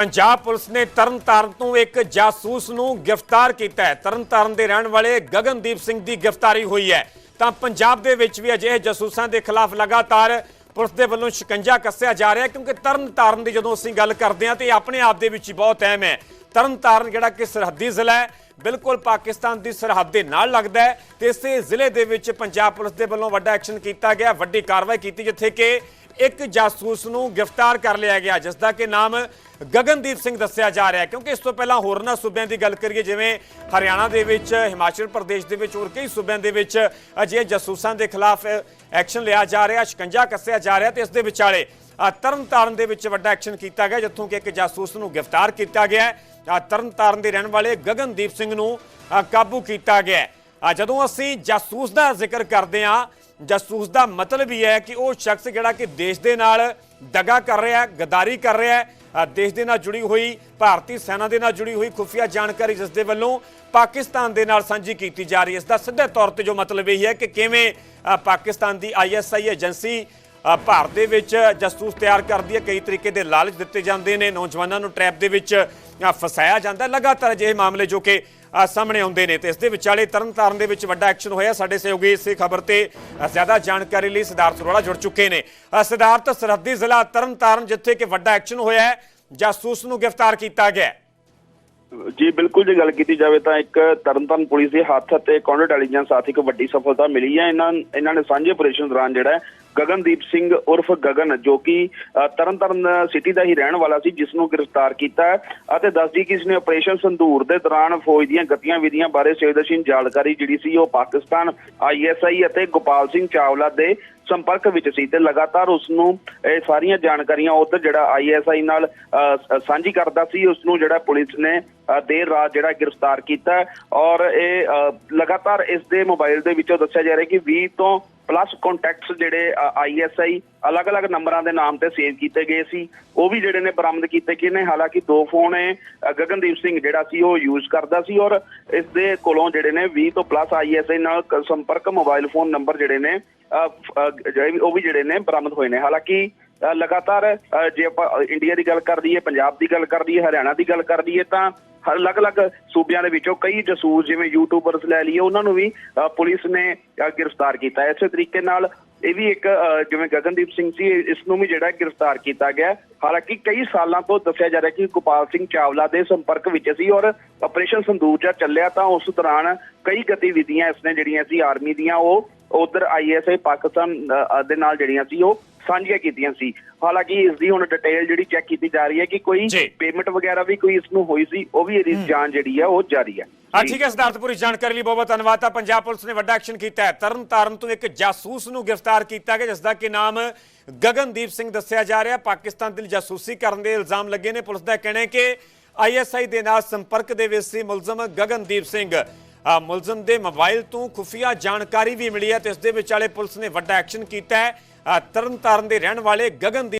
Punjab police ਨੇ ਤਰਨਤਾਰਨ ਤੋਂ ਇੱਕ ਜਾਸੂਸ ਨੂੰ ਗ੍ਰਿਫਤਾਰ ਕੀਤਾ ਹੈ। ਤਰਨਤਾਰਨ ਦੇ ਰਹਿਣ ਵਾਲੇ ਗਗਨਦੀਪ ਸਿੰਘ ਦੀ ਗ੍ਰਿਫਤਾਰੀ ਹੋਈ ਹੈ। ਤਾਂ ਪੰਜਾਬ ਦੇ ਵਿੱਚ ਵੀ ਅਜਿਹੇ ਜਾਸੂਸਾਂ ਦੇ ਖਿਲਾਫ ਲਗਾਤਾਰ ਪੁਲਿਸ ਦੇ ਵੱਲੋਂ ਸ਼ਿਕੰਜਾ ਕੱਸਿਆ ਜਾ ਰਿਹਾ ਕਿਉਂਕਿ ਤਰਨਤਾਰਨ ਦੀ ਜਦੋਂ ਅਸੀਂ ਗੱਲ ਕਰਦੇ ਹਾਂ ਤੇ ਇਹ ਆਪਣੇ ਆਪ ਦੇ ਵਿੱਚ ਹੀ ਬਹੁਤ ਅਹਿਮ ਹੈ। ਤਰਨਤਾਰਨ ਜਿਹੜਾ ਕਿ ਸਰਹੱਦੀ ਜ਼ਿਲ੍ਹਾ ਹੈ, ਬਿਲਕੁਲ ਪਾਕਿਸਤਾਨ ਦੀ ਸਰਹੱਦ ਦੇ ਨਾਲ ਲੱਗਦਾ ਹੈ ਤੇ ਇਸੇ ਜ਼ਿਲ੍ਹੇ ਦੇ ਵਿੱਚ ਪੰਜਾਬ ਪੁਲਿਸ ਦੇ ਵੱਲੋਂ ਵੱਡਾ ਐਕਸ਼ਨ ਕੀਤਾ ਗਿਆ, ਵੱਡੀ ਕਾਰਵਾਈ ਕੀਤੀ ਜਿੱਥੇ ਕਿ ਇੱਕ ਜਾਸੂਸ ਨੂੰ ਗ੍ਰਿਫਤਾਰ ਕਰ ਲਿਆ ਗਿਆ ਜਿਸ ਦਾ ਕਿ ਨਾਮ ਗਗਨਦੀਪ ਸਿੰਘ ਦੱਸਿਆ ਜਾ ਰਿਹਾ ਕਿਉਂਕਿ ਇਸ ਤੋਂ ਪਹਿਲਾਂ ਹੋਰਨਾਂ ਸੂਬਿਆਂ ਦੀ ਗੱਲ ਕਰੀਏ, ਜਿਵੇਂ ਹਰਿਆਣਾ ਦੇ ਵਿੱਚ, ਹਿਮਾਚਲ ਪ੍ਰਦੇਸ਼ ਦੇ ਵਿੱਚ, ਹੋਰ ਕਈ ਸੂਬਿਆਂ ਦੇ ਵਿੱਚ ਅਜਿਹੇ ਜਾਸੂਸਾਂ ਦੇ ਖਿਲਾਫ ਐਕਸ਼ਨ ਲਿਆ ਜਾ ਰਿਹਾ, ਸ਼ਿਕੰਜਾ ਕੱਸਿਆ ਜਾ ਰਿਹਾ ਤੇ ਇਸ ਦੇ ਵਿਚਾਲੇ ਤਰਨਤਾਰਨ ਦੇ ਵਿੱਚ ਵੱਡਾ ਐਕਸ਼ਨ ਕੀਤਾ ਗਿਆ, ਜਿੱਥੋਂ ਕਿ ਇੱਕ ਜਾਸੂਸ ਨੂੰ ਗ੍ਰਿਫਤਾਰ ਕੀਤਾ ਗਿਆ ਤਰਨਤਾਰਨ ਦੇ ਰਹਿਣ ਵਾਲੇ ਗਗਨਦੀਪ ਸਿੰਘ ਨੂੰ ਕਾਬੂ ਕੀਤਾ ਗਿਆ ਹੈ ਜਦੋਂ ਅਸੀਂ ਜਾਸੂਸ ਦਾ ਜ਼ਿਕਰ ਕਰਦੇ ਹਾਂ, ਜਾਸੂਸ ਦਾ ਮਤਲਬ ਹੀ ਹੈ ਕਿ ਉਹ ਸ਼ਖਸ ਜਿਹੜਾ ਕਿ ਦੇਸ਼ ਦੇ ਨਾਲ ਦਗਾ ਕਰ ਰਿਹਾ ਹੈ, ਗਦਾਰੀ ਕਰ ਰਿਹਾ ਹੈ ਦੇਸ਼ ਦੇ ਨਾਲ ਜੁੜੀ ਹੋਈ, ਭਾਰਤੀ ਸੈਨਾ ਦੇ ਨਾਲ ਜੁੜੀ ਹੋਈ ਖੁਫੀਆ ਜਾਣਕਾਰੀ ਜਿਸ ਦੇ ਵੱਲੋਂ ਪਾਕਿਸਤਾਨ ਦੇ ਨਾਲ ਸਾਂਝੀ ਕੀਤੀ ਜਾ ਰਹੀ ਹੈ। ਇਸ ਦਾ ਸਿੱਧੇ ਤੌਰ ਤੇ ਜੋ ਮਤਲਬ ਇਹ ਹੈ ਕਿ ਕਿਵੇਂ ਪਾਕਿਸਤਾਨ ਦੀ ਆਈਐਸਆਈ ਏਜੰਸੀ ਭਾਰਤ ਦੇ ਵਿੱਚ ਜਾਸੂਸ ਤਿਆਰ ਕਰਦੀ ਹੈ। ਕਈ ਤਰੀਕੇ ਦੇ ਲਾਲਚ ਦਿੱਤੇ ਜਾਂਦੇ ਨੇ। ਨੌਜਵਾਨਾਂ ਨੂੰ ਟ੍ਰੈਪ ਦੇ ਵਿੱਚ ਫਸਾਇਆ ਜਾਂਦਾ। ਲਗਾਤਾਰ ਅਜਿਹੇ ਮਾਮਲੇ ਜੋ ਕਿ ਸਾਹਮਣੇ ਆਉਂਦੇ ਨੇ। ਤੇ ਇਸ ਦੇ ਵਿਚਾਲੇ ਤਰਨਤਾਰਨ ਦੇ ਵਿੱਚ ਵੱਡਾ ਐਕਸ਼ਨ ਹੋਇਆ। ਸਾਡੇ ਸਹਿਯੋਗੀ ਇਸ ਖਬਰ ਤੇ ਜ਼ਿਆਦਾ ਜਾਣਕਾਰੀ ਲਈ ਸਿਧਾਰਥ ਅਰੋੜਾ ਜੁੜ ਚੁੱਕੇ ਨੇ। ਸਿਧਾਰਥ, ਸਰਹੱਦੀ ਜ਼ਿਲ੍ਹਾ ਤਰਨਤਾਰਨ, ਜਿੱਥੇ ਕਿ ਵੱਡਾ ਐਕਸ਼ਨ ਹੋਇਆ ਹੈ, ਜਾਸੂਸ ਨੂੰ ਗ੍ਰਿਫਤਾਰ ਕੀਤਾ ਗਿਆ ਜੀ, ਬਿਲਕੁਲ ਜੇ ਗੱਲ ਕੀਤੀ ਜਾਵੇ ਤਾਂ ਇੱਕ ਤਰਨਤਾਰਨ ਪੁਲਿਸ ਦੇ ਹੱਥ ਅਤੇ ਕਾਉਂਟਰ ਇੰਟੈਲੀਜੈਂਸ ਸਾਥ ਇੱਕ ਵੱਡੀ ਸਫਲਤਾ ਮਿਲੀ ਹੈ। ਇਹਨਾਂ ਇਹਨਾਂ ਨੇ ਸਾਂਝੇ ਆਪਰੇਸ਼ਨ ਦੌਰਾਨ ਜਿਹੜਾ ਗਗਨਦੀਪ ਸਿੰਘ ਉਰਫ ਗਗਨ ਜੋ ਕਿ ਅ, ਤਰਨਤਾਰਨ ਸਿਟੀ ਦਾ ਹੀ ਰਹਿਣ ਵਾਲਾ ਸੀ ਜਿਸ ਨੂੰ ਗ੍ਰਿਫਤਾਰ ਕੀਤਾ ਅਤੇ ਦੱਸਦੀ ਕਿ ਇਸਨੇ ਆਪਰੇਸ਼ਨ ਸੰਧੂਰ ਦੇ ਦੌਰਾਨ ਫੌਜ ਦੀਆਂ ਗਤੀਆਂ ਵਿਧੀਆਂ ਬਾਰੇ ਸੰਵੇਦਨਸ਼ੀਲ ਜਾਣਕਾਰੀ ਜਿਹੜੀ ਸੀ ਉਹ ਪਾਕਿਸਤਾਨ ਆਈਐਸਆਈ ਅਤੇ ਗੋਪਾਲ ਸਿੰਘ ਚਾਵਲਾ ਦੇ ਸੰਪਰਕ ਵਿੱਚ ਸੀ ਤੇ ਲਗਾਤਾਰ ਉਸ ਨੂੰ ਇਹ ਸਾਰੀਆਂ ਜਾਣਕਾਰੀਆਂ ਉਧਰ ਜਿਹੜਾ ਆਈਐਸਆਈ ਨਾਲ ਅ, ਸਾਂਝੀ ਕਰਦਾ ਸੀ ਉਸ ਨੂੰ ਜਿਹੜਾ ਪੁਲਿਸ ਨੇ ਦੇਰ ਰਾਤ ਜਿਹੜਾ ਗ੍ਰਿਫਤਾਰ ਕੀਤਾ ਔਰ ਇਹ ਅ, ਲਗਾਤਾਰ ਇਸ ਦੇ ਮੋਬਾਈਲ ਦੇ ਵਿੱਚੋਂ ਦੱਸਿਆ ਜਾ ਰਿਹਾ ਕਿ 20 ਤੋਂ ਪਲੱਸ ਕੰਟੈਕਟਸ ਜਿਹੜੇ ਆਈਐਸਆਈ ਅਲੱਗ-ਅਲੱਗ ਨੰਬਰਾਂ ਦੇ ਨਾਮ ਤੇ ਸੇਵ ਕੀਤੇ ਗਏ ਸੀ। ਉਹ ਵੀ ਜਿਹੜੇ ਨੇ ਬਰਾਮਦ ਕੀਤੇ ਗਏ ਨੇ। ਹਾਲਾਂਕਿ ਦੋ ਫੋਨ ਇਹ ਗਗਨਦੀਪ ਸਿੰਘ ਜਿਹੜਾ ਸੀ, ਉਹ ਯੂਜ਼ ਕਰਦਾ ਸੀ ਔਰ ਇਸ ਦੇ ਕੋਲੋਂ ਜਿਹੜੇ ਨੇ 20 ਤੋਂ ਪਲੱਸ ਆਈਐਸਆਈ ਨਾਲ ਸੰਪਰਕ ਮੋਬਾਈਲ ਫੋਨ ਨੰਬਰ ਜਿਹੜੇ ਨੇ ਉਹ ਵੀ ਜਿਹੜੇ ਨੇ ਬਰਾਮਦ ਹੋਏ ਨੇ। ਹਾਲਾਂਕਿ ਲਗਾਤਾਰ ਜੇ ਆਪਾਂ ਇੰਡੀਆ ਦੀ ਗੱਲ ਕਰ ਲਈਏ ਪੰਜਾਬ ਦੀ ਗੱਲ ਕਰ ਲਈਏ ਹਰਿਆਣਾ ਦੀ ਗੱਲ ਕਰ ਲਈਏ ਤਾਂ ਅਲੱਗ-ਅਲੱਗ ਸੂਬਿਆਂ ਦੇ ਵਿੱਚੋਂ ਕਈ ਜਸੂਸ, ਜਿਵੇਂ ਯੂਟਿਊਬਰਸ ਲੈ ਲਈਏ, ਉਹਨਾਂ ਨੂੰ ਵੀ ਪੁਲਿਸ ਨੇ ਗ੍ਰਿਫਤਾਰ ਕੀਤਾ ਹੈ। ਇਸੇ ਤਰੀਕੇ ਨਾਲ ਇਹ ਵੀ ਇੱਕ ਜਿਵੇਂ ਗਗਨਦੀਪ ਸਿੰਘ ਸੀ ਇਸ ਨੂੰ ਵੀ ਜਿਹੜਾ ਗ੍ਰਿਫਤਾਰ ਕੀਤਾ ਗਿਆ ਹਾਲਾਂਕਿ ਕਈ ਸਾਲਾਂ ਤੋਂ ਦੱਸਿਆ ਜਾ ਰਿਹਾ ਕਿ ਗੋਪਾਲ ਸਿੰਘ ਚਾਵਲਾ ਦੇ ਸੰਪਰਕ ਵਿੱਚ ਸੀ ਔਰ ਆਪਰੇਸ਼ਨ ਸੰਦੂਰ ਜਦ ਚੱਲਿਆ ਤਾਂ ਉਸ ਦੌਰਾਨ ਕਈ ਗਤੀਵਿਧੀਆਂ ਇਸਨੇ ਜਿਹੜੀਆਂ ਸੀ, ਆਰਮੀ ਦੀਆਂ, ਉਹ ਉਧਰ ਆਈਐਸਆਈ ਪਾਕਿਸਤਾਨ ਦੇ ਨਾਲ ਜਿਹੜੀਆਂ ਸੀ, ਉਹ ਸਾਂਝੀਆਂ ਕੀਤੀਆਂ ਸੀ। ਹਾਲਾਂਕਿ ਇਸ ਦੀ ਹੁਣ ਡਿਟੇਲ ਜਿਹੜੀ ਚੈੱਕ ਕੀਤੀ ਜਾ ਰਹੀ ਹੈ ਕਿ ਕੋਈ। ਪੇਮੈਂਟ ਵਗੈਰਾ ਵੀ ਕੋਈ ਇਸ ਨੂੰ ਹੋਈ ਸੀ ਉਹ ਵੀ ਇਹਦੀ ਜਾਂਚ ਜਿਹੜੀ ਹੈ ਉਹ ਜਾਰੀ ਹੈ। ਹਾਂ। ਠੀਕ ਹੈ ਸਿਧਾਰਥਪੁਰੀ ਜਾਣਕਾਰੀ ਲਈ ਬਹੁਤ ਧੰਨਵਾਦ। ਤਾਂ ਪੰਜਾਬ ਪੁਲਿਸ ਨੇ ਵੱਡਾ ਐਕਸ਼ਨ ਕੀਤਾ ਹੈ। ਤਰਨਤਾਰਨ ਤੋਂ ਇੱਕ ਜਾਸੂਸ ਨੂੰ ਗ੍ਰਿਫਤਾਰ ਕੀਤਾ ਗਿਆ ਜਿਸ ਦਾ ਕਿ ਨਾਮ ਗਗਨਦੀਪ ਸਿੰਘ ਦੱਸਿਆ ਜਾ ਰਿਹਾ। ਪਾਕਿਸਤਾਨ ਦੀ ਜਾਸੂਸੀ ਕਰਨ ਦੇ ਇਲਜ਼ਾਮ ਲੱਗੇ ਨੇ। ਪੁਲਿਸ ਦਾ ਕਹਿਣਾ ਹੈ ਕਿ ਆਈਐਸਆਈ ਦੇ ਨਾਲ ਸੰਪਰਕ ਦੇ ਵਿੱਚ ਸੀ ਮੁਲਜ਼ਮ ਗਗਨਦੀਪ ਸਿੰਘ। ਆ ਮੁਲਜ਼ਮ ਦੇ ਮੋਬਾਈਲ ਤੋਂ ਖੁਫੀਆ ਜਾਣਕਾਰੀ ਵੀ ਮਿਲੀ ਹੈ ਤੇ ਇਸ ਦੇ ਵਿਚਾਲੇ ਪੁਲਿਸ ਨੇ ਵੱਡਾ ਐਕਸ਼ਨ ਕੀਤਾ ਹੈ। ਤਰਨਤਾਰਨ ਦੇ ਰਹਿਣ ਵਾਲੇ ਗਗਨਦੀਪ